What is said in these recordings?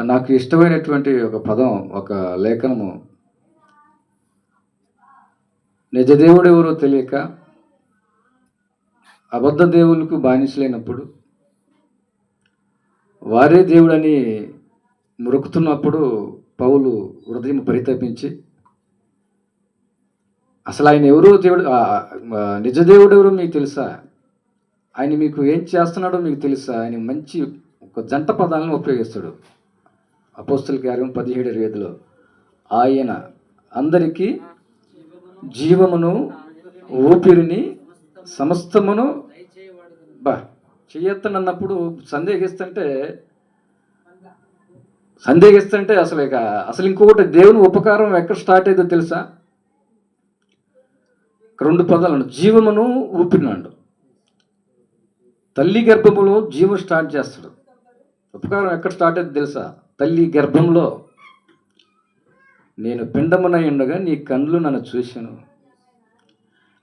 నాకు ఇష్టమైనటువంటి ఒక పదం ఒక లేఖనము. నిజదేవుడు ఎవరో తెలియక అబద్ధ దేవులకు బానిసలైనప్పుడు వారే దేవుడని మురుకుతున్నప్పుడు పౌలు హృదయం పరితపించి అసలు ఆయన ఎవరో దేవుడు నిజదేవుడు నిజ దేవుడు ఎవరో మీకు తెలుసా? ఆయన మీకు ఏం చేస్తున్నాడో మీకు తెలుసా? ఆయన మంచి ఒక జంట పదాలను ఉపయోగిస్తాడు. అపోస్తుల కార్యం పదిహేడు ఇరవై ఆయన అందరికీ జీవమును ఊపిరిని సమస్తమును బా చెయ్యొత్తనన్నప్పుడు సందేహిస్తుంటే సందేహిస్తుంటే అసలు ఇక అసలు ఇంకొకటి దేవుని ఉపకారం ఎక్కడ స్టార్ట్ అయిందో తెలుసా? రెండు పదాలు జీవమును ఊపినాడు తల్లి గర్భములో జీవం స్టార్ట్ చేస్తాడు. ఉపకారం ఎక్కడ స్టార్ట్ అయిందో తెలుసా? తల్లి గర్భంలో నేను పిండమునై ఉండగా నీ కళ్ళు నన్ను చూశాను.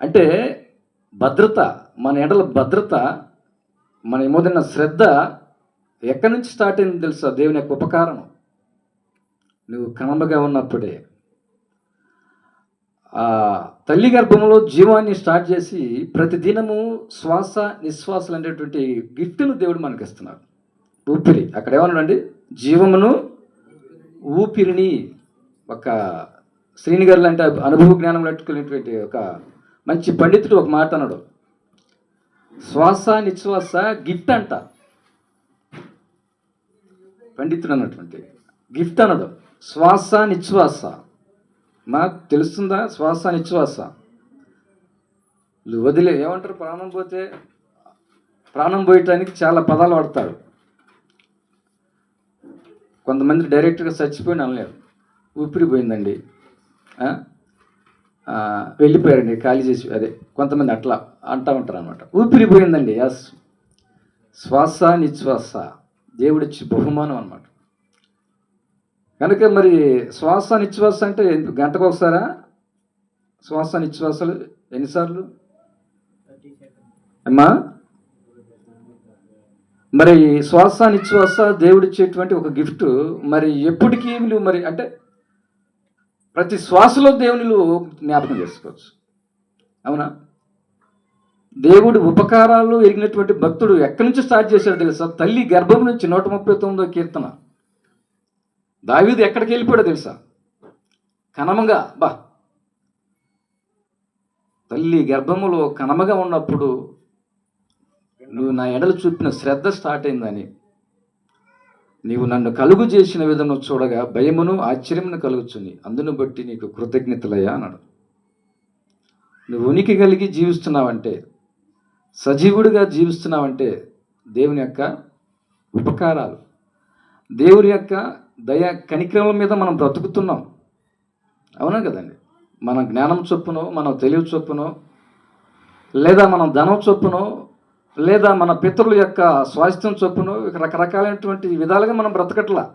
అంటే భద్రత మన ఎడల భద్రత మన ఏమోదన్న శ్రద్ధ ఎక్కడి నుంచి స్టార్ట్ అయింది తెలుసా? దేవుని యొక్క ఉపకారం. నువ్వు క్రమంగా ఉన్నప్పుడే. తల్లి గర్భంలో జీవాన్ని స్టార్ట్ చేసి ప్రతిదినము శ్వాస నిశ్వాసలు అనేటువంటి గిఫ్ట్ను దేవుడు మనకి ఇస్తున్నారు ఊపిరి. అక్కడ ఏమన్నాడండి? జీవమును ఊపిరిని ఒక శ్రీని గారు లాంటి అనుభవ జ్ఞానం పెట్టుకునేటువంటి ఒక మంచి పండితుడు ఒక మాట అన్నాడు. శ్వాస నిశ్వాస గిఫ్ట్ అంట. పండితుడు అన్నటువంటి గిఫ్ట్ అన్నాడు. శ్వాస నిశ్వాస. మాకు తెలుస్తుందా? శ్వాస నిశ్వాస. వదిలే ఏమంటారు? ప్రాణం పోతే ప్రాణం పోయటానికి చాలా పదాలు వాడతాడు. కొంతమంది డైరెక్ట్గా చచ్చిపోయిన అనలేరు ఊపిరి పోయిందండి వెళ్ళిపోయారండి ఖాళీ చేసి అదే కొంతమంది అట్లా అంటూ ఉంటారు అనమాట ఊపిరి పోయిందండి ఎస్ శ్వాస నిశ్వాస. దేవుడిచ్చి బహుమానం అనమాట కనుక మరి శ్వాస నిశ్వాస అంటే గంటకు ఒకసారా? శ్వాస నిశ్వాసాలు ఎన్నిసార్లు? అమ్మా? మరి శ్వాస నిశ్వాస దేవుడిచ్చేటువంటి ఒక గిఫ్ట్. మరి ఎప్పటికీ నువ్వు మరి అంటే ప్రతి శ్వాసలో దేవుని నువ్వు జ్ఞాపకం చేసుకోవచ్చు. అవునా? దేవుడు ఉపకారాలు ఎరిగినటువంటి భక్తుడు ఎక్కడి నుంచి స్టార్ట్ చేశాడు తెలుసా? తల్లి గర్భం నుంచి నూట ముప్పై తొమ్మిదో కీర్తన. దావీదు ఎక్కడికి వెళ్ళిపోయాడో తెలుసా? కనమగా బా. తల్లి గర్భములో కనమగా ఉన్నప్పుడు నువ్వు నా ఎడలు చూపిన శ్రద్ధ స్టార్ట్ అయిందని. నీవు నన్ను కలుగు చేసిన విధము చూడగా భయమును ఆశ్చర్యమును కలుగుచుంది. అందును బట్టి నీకు కృతజ్ఞతలయ్యా అన్నాడు. నువ్వు ఉనికి కలిగి జీవిస్తున్నావంటే సజీవుడిగా జీవిస్తున్నావంటే దేవుని యొక్క ఉపకారాలు దేవుని యొక్క దయ కనిక్రమం మీద మనం బ్రతుకుతున్నాం. అవునా కదండి? మన జ్ఞానం చొప్పునో మన తెలివి చొప్పునో లేదా మనం ధనం చొప్పునో లేదా మన పితరుల యొక్క స్వాస్థ్యం చొప్పును రకరకాలైనటువంటి విధాలుగా మనం బ్రతకట్లా.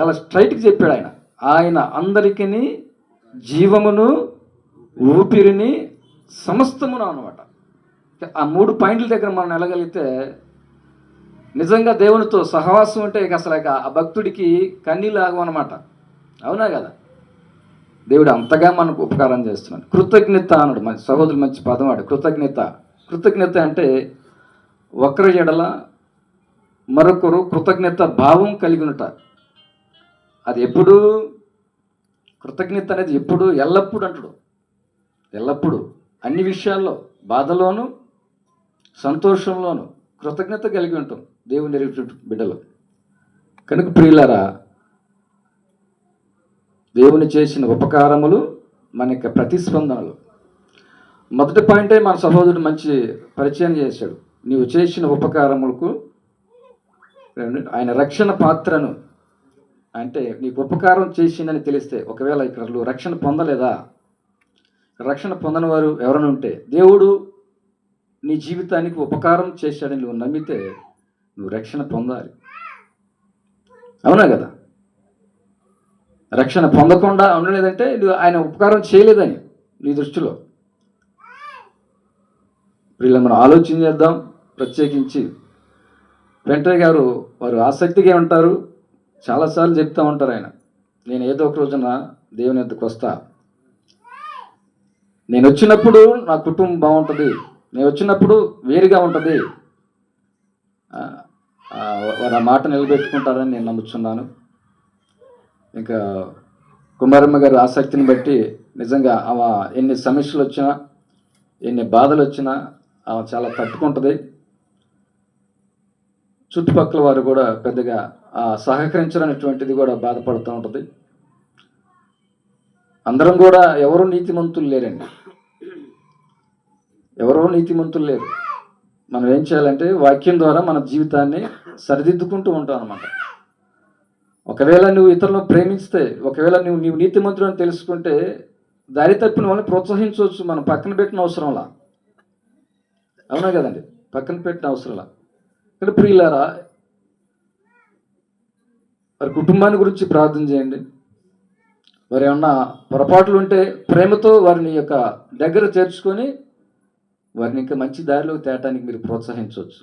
చాలా స్ట్రైట్గా చెప్పాడు ఆయన. ఆయన అందరికీ జీవమును ఊపిరిని సమస్తమును అనమాట ఆ మూడు పాయింట్ల దగ్గర మనం వెళ్ళగలిగితే నిజంగా దేవునితో సహవాసం అంటే ఇక అసలు ఆ భక్తుడికి కన్నీళ్ళు అనమాట అవునా కదా? దేవుడు అంతగా మనకు ఉపకారం చేస్తున్నాడు. కృతజ్ఞత అన్నాడు మంచి సహోదరుడు మంచి పదం వాడు. కృతజ్ఞత. కృతజ్ఞత అంటే ఒకరి ఎడల మరొకరు కృతజ్ఞత భావం కలిగి అది ఎప్పుడు కృతజ్ఞత అనేది ఎప్పుడు ఎల్లప్పుడు అంటాడు. ఎల్లప్పుడు. అన్ని విషయాల్లో బాధలోను సంతోషంలోను కృతజ్ఞత కలిగి ఉంటాం దేవుని బిడ్డలు. కనుక ప్రియులారా దేవుని చేసిన ఉపకారములు మన యొక్క ప్రతిస్పందనలు. మొదటి పాయింటే మన సహోదరుడు మంచి పరిచయం చేశాడు. నీవు చేసిన ఉపకారములకు ఆయన రక్షణ పాత్రను అంటే నీకు ఉపకారం చేసిందని తెలిస్తే ఒకవేళ ఇక్కడ నువ్వు రక్షణ పొందలేదా? రక్షణ పొందని వారు ఎవరైనా ఉంటే దేవుడు నీ జీవితానికి ఉపకారం చేశాడని నువ్వు నమ్మితే నువ్వు రక్షణ పొందాలి. అవునా కదా? రక్షణ పొందకుండా ఉండలేదంటే నువ్వు ఆయన ఉపకారం చేయలేదని నీ దృష్టిలో. వీళ్ళని మనం ఆలోచన చేద్దాం ప్రత్యేకించి. వెంటనే గారు వారు ఆసక్తిగా ఉంటారు చాలాసార్లు చెప్తా ఉంటారు ఆయన. నేను ఏదో ఒక రోజున దేవుని ఎద్దుకు వస్తా. నేను వచ్చినప్పుడు నా కుటుంబం బాగుంటుంది నేను వచ్చినప్పుడు వేరుగా ఉంటుంది. వారు ఆ మాట నిలబెట్టుకుంటారని నేను నమ్ముచున్నాను. ఇంకా కుమారమ్మ గారి ఆసక్తిని బట్టి నిజంగా ఎన్ని సమస్యలు వచ్చినా ఎన్ని బాధలు వచ్చినా ఆమె చాలా తట్టుకుంటుంది. చుట్టుపక్కల వారు కూడా పెద్దగా ఆ కూడా బాధపడుతూ ఉంటుంది. అందరం కూడా ఎవరు నీతిమంతులు లేరండి. ఎవరో నీతిమంతులు లేరు. మనం ఏం చేయాలంటే వాక్యం ద్వారా మన జీవితాన్ని సరిదిద్దుకుంటూ ఉంటాం అనమాట ఒకవేళ నువ్వు ఇతరులను ప్రేమిస్తే ఒకవేళ నువ్వు నీవు నీతిమంతుడు అని తెలుసుకుంటే దారి తప్పిన వాళ్ళని ప్రోత్సహించవచ్చు మనం పక్కన పెట్టిన అవసరంలా. అవునా కదండి? పక్కన పెట్టిన అవసరంలా ఇక్కడ ప్రియులారా వారి కుటుంబాన్ని గురించి ప్రార్థన చేయండి. వారు ఏమన్నా పొరపాట్లు ఉంటే ప్రేమతో వారిని యొక్క దగ్గర చేర్చుకొని వారిని ఇంకా మంచి దారిలోకి తేటానికి మీరు ప్రోత్సహించవచ్చు.